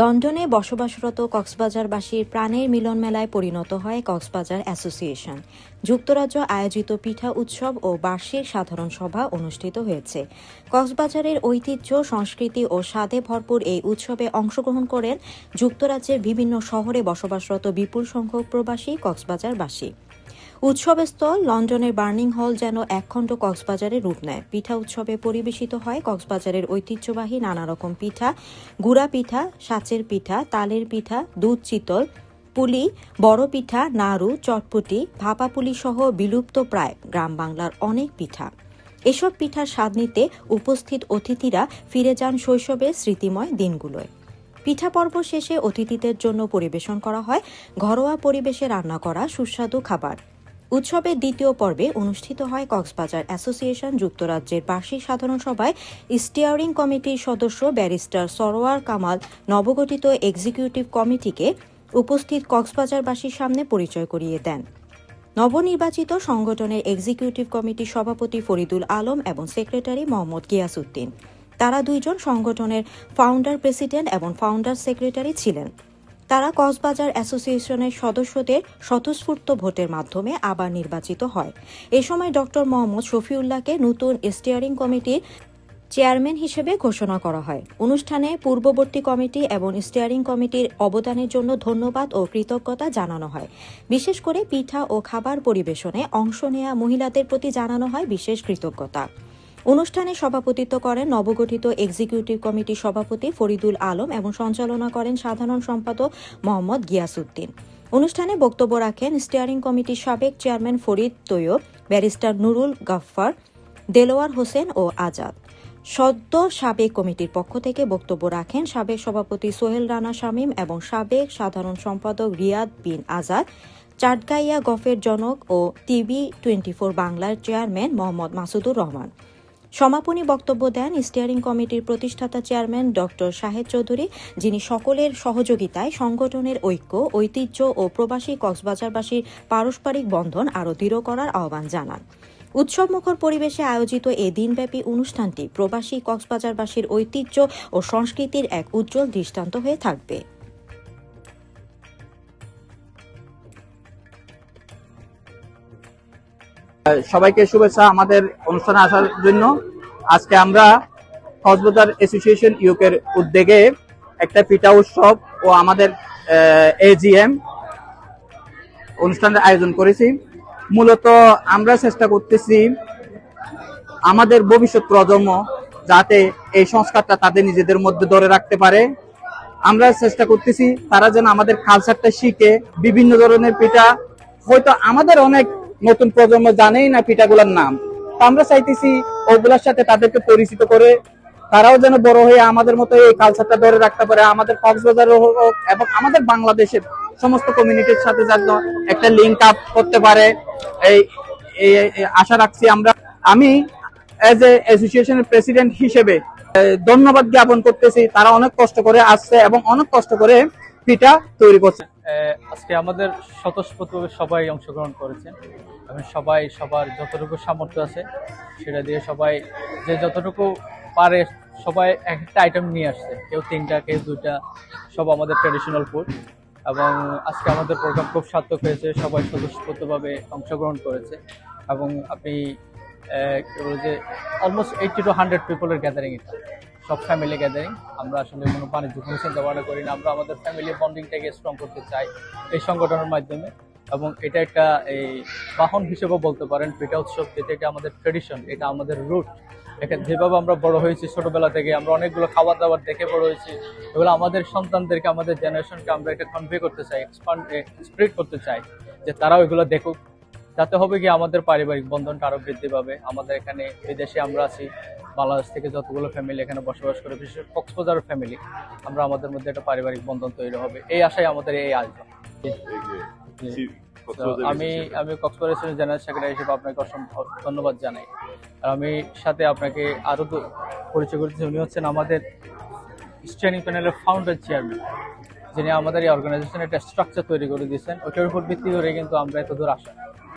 লন্ডনে বসবাসরত কক্সবাজারবাসীর প্রাণের মিলন মেলায় পরিণত হয় কক্সবাজার অ্যাসোসিয়েশন। যুক্তরাজ্য আয়োজিত পিঠা উৎসব ও বার্ষিক সাধারণ সভা অনুষ্ঠিত হয়েছে। কক্সবাজারের ঐতিহ্য, সংস্কৃতি ও স্বাদে ভরপুর এই উৎসবে অংশগ্রহণ করেন যুক্তরাজ্যের বিভিন্ন শহরে বসবাসরত বিপুল সংখ্যক প্রবাসী কক্সবাজারবাসী। উৎসবস্থল লন্ডনের বার্নিং হল যেন একখণ্ড কক্সবাজারের রূপ নেয়। পিঠা উৎসবে পরিবেশিত হয় কক্সবাজারের ঐতিহ্যবাহী নানা রকম পিঠা, গুড়া পিঠা, সাচের পিঠা, তালের পিঠা, দুধ চিতল, পুলি, বড় পিঠা, নাড়ু, চটপটি, ভাপা পুলি সহ বিলুপ্ত প্রায় গ্রাম বাংলার অনেক পিঠা। এসব পিঠার স্বাদ নিতে উপস্থিত অতিথিরা ফিরে যান শৈশবের স্মৃতিময় দিনগুলোয়। পিঠা পর্ব শেষে অতিথিদের জন্য পরিবেশন করা হয়। ঘরোয়া পরিবেশে রান্না করা সুস্বাদু খাবার। উৎসবের দ্বিতীয় পর্বে অনুষ্ঠিত হয় কক্সবাজার অ্যাসোসিয়েশন, যুক্তরাজ্যের বার্ষিক সাধারণ সভায় স্টিয়ারিং কমিটির সদস্য ব্যারিস্টার সরোয়ার কামাল নবগঠিত এক্সিকিউটিভ কমিটিকে উপস্থিত কক্সবাজারবাসীর সামনে পরিচয় করিয়ে দেন। নবনির্বাচিত সংগঠনের এক্সিকিউটিভ কমিটির সভাপতি ফরিদুল আলম এবং সেক্রেটারি মোহাম্মদ গিয়াসউদ্দিন। তারা দুইজন সংগঠনের ফাউন্ডার প্রেসিডেন্ট এবং ফাউন্ডার সেক্রেটারি ছিলেন। তারা কক্সবাজার অ্যাসোসিয়েশনের সদস্যদের স্বতঃস্ফূর্ত ভোটের মাধ্যমে আবার নির্বাচিত হয়। এ সময় ডক্টর মোহাম্মদ শফিউল্লাহকে নতুন স্টিয়ারিং কমিটির চেয়ারম্যান হিসেবে ঘোষণা করা হয়। অনুষ্ঠানে পূর্ববর্তী কমিটি এবং স্টিয়ারিং কমিটির অবদানের জন্য ধন্যবাদ ও কৃতজ্ঞতা জানানো হয়। বিশেষ করে পিঠা ও খাবার পরিবেশনে অংশ নেয়া মহিলাদের প্রতি জানানো হয় বিশেষ কৃতজ্ঞতা। অনুষ্ঠানে সভাপতিত্ব করেন নবগঠিত এক্সিকিউটিভ কমিটির সভাপতি ফরিদুল আলম এবং সঞ্চালনা করেন সাধারণ সম্পাদক মোহাম্মদ গিয়াসউদ্দিন। অনুষ্ঠানে বক্তব্য রাখেন স্টিয়ারিং কমিটির সাবেক চেয়ারম্যান ফরিদ তৈয়ব, ব্যারিস্টার নুরুল গাফফার, দেলোয়ার হোসেন ও আজাদ। সদ্য সাবেক কমিটির পক্ষ থেকে বক্তব্য রাখেন সাবেক সভাপতি সোহেল রানা শামীম এবং সাবেক সাধারণ সম্পাদক রিয়াদ বিন আজাদ, চাটগাইয়া গফের জনক ও টিভি টোয়েন্টি ফোর বাংলার চেয়ারম্যান মোহাম্মদ মাসুদুর রহমান। সমাপনী বক্তব্য দেন স্টিয়ারিং কমিটির প্রতিষ্ঠাতা চেয়ারম্যান ডক্টর শাহেদ চৌধুরী, যিনি সকলের সহযোগিতায় সংগঠনের ঐক্য, ঐতিহ্য ও প্রবাসী কক্সবাজারবাসীর পারস্পরিক বন্ধন আরও দৃঢ় করার আহ্বান জানান। উৎসবমুখর পরিবেশে আয়োজিত এ দিনব্যাপী অনুষ্ঠানটি প্রবাসী কক্সবাজারবাসীর ঐতিহ্য ও সংস্কৃতির এক উজ্জ্বল দৃষ্টান্ত হয়ে থাকবে। সবাইকে শুভেচ্ছা আমাদের অনুষ্ঠানে আসার জন্য। আজকে আমরা কক্সবাজার অ্যাসোসিয়েশন ইউকের উদ্যোগে একটা পিঠা উৎসব ও আমাদের এজিএম অনুষ্ঠানের আয়োজন করেছি। মূলত আমরা চেষ্টা করতেছি আমাদের ভবিষ্যৎ প্রজন্ম যাতে এই সংস্কারটা তাদের নিজেদের মধ্যে ধরে রাখতে পারে। আমরা চেষ্টা করতেছি তারা যেন আমাদের কালচারটা শিখে বিভিন্ন ধরনের পিঠা, হয়তো আমাদের অনেক নতুন প্রজন্ম জানেই না পিঠাগুলোর নাম। আমরা চাইতেছি ওগুলার সাথে তাদেরকে পরিচিত করে তারাও যেন বড় হয়ে আমাদের মতো এই কালচারটা ধরে রাখতে পারে, আমাদের কক্সবাজার হোক এবং আমাদের বাংলাদেশের সমস্ত কমিউনিটির সাথে যেন একটা লিঙ্ক আপ করতে পারে। এই আশা রাখছি আমরা। আমি এজ এ অ্যাসোসিয়েশনের প্রেসিডেন্ট হিসেবে ধন্যবাদ জ্ঞাপন করতেছি। তারা অনেক কষ্ট করে আসছে এবং অনেক কষ্ট করে পিঠা তৈরি করছে। আজকে আমাদের স্বতঃস্ফূর্তভাবে সবাই অংশগ্রহণ করেছে এবং সবাই সবার যতটুকু সামর্থ্য আছে সেটা দিয়ে সবাই যে যতটুকু পারে সবাই এক একটা আইটেম নিয়ে আসছে। কেউ তিনটা, কেউ দুইটা, সব আমাদের ট্রেডিশনাল ফুড এবং আজকে আমাদের প্রোগ্রাম খুব সার্থক হয়েছে, সবাই স্বতঃস্ফূর্তভাবে অংশগ্রহণ করেছে। এবং আপনি যে অলমোস্ট এইটি টু হান্ড্রেড পিপলের গ্যাদারিং এটা। সব ফ্যামিলি গ্যাদারিং আমরা আসলে কোনো বাণিজ্য কোনো চিন্তা করি না। আমরা আমাদের ফ্যামিলি বন্ডিংটাকে স্ট্রং করতে চাই এই সংগঠনের মাধ্যমে। এবং এটা একটা এই বাহন হিসেবেও বলতে পারেন, পিঠা উৎসব যেটা, এটা আমাদের ট্রেডিশন এটা আমাদের রুট এখানে যেভাবে আমরা বড় হয়েছি ছোটবেলা থেকে, আমরা অনেকগুলো খাবার দাবার দেখে বড় হয়েছি। এগুলো আমাদের সন্তানদেরকে, আমাদের জেনারেশনকে আমরা এটা কনভে করতে চাই এক্সপান্ড স্প্রেড করতে চাই যে তারাও এগুলো দেখুক। যাতে হবে কি আমাদের পারিবারিক বন্ধনটা আরও বৃদ্ধি পাবে। আমাদের এখানে বিদেশে আমরা আছি। বাংলাদেশ থেকে যতগুলো ফ্যামিলি এখানে বসবাস করে বিশেষ কক্সবাজার ফ্যামিলি আমরা আমাদের মধ্যে একটা পারিবারিক বন্ধন তৈরি হবে। এই আশায় আমাদের এই আয়োজন। আমি আমি কক্সবাজার জেনারেল সেক্রেটারি হিসেবে আপনাকে অসংখ্য ধন্যবাদ জানাই। আর আমি সাথে আপনাকে আরও তো পরিচয় করতেছি উনি হচ্ছেন আমাদের স্ট্যান্ডিং প্যানেলের ফাউন্ডার চেয়ারম্যান যিনি আমাদের এই অর্গানাইজেশনের একটা স্ট্রাকচার তৈরি করে দিয়েছেন। ওইটার উপর ভিত্তি করে কিন্তু আমরা এত দূর আসা।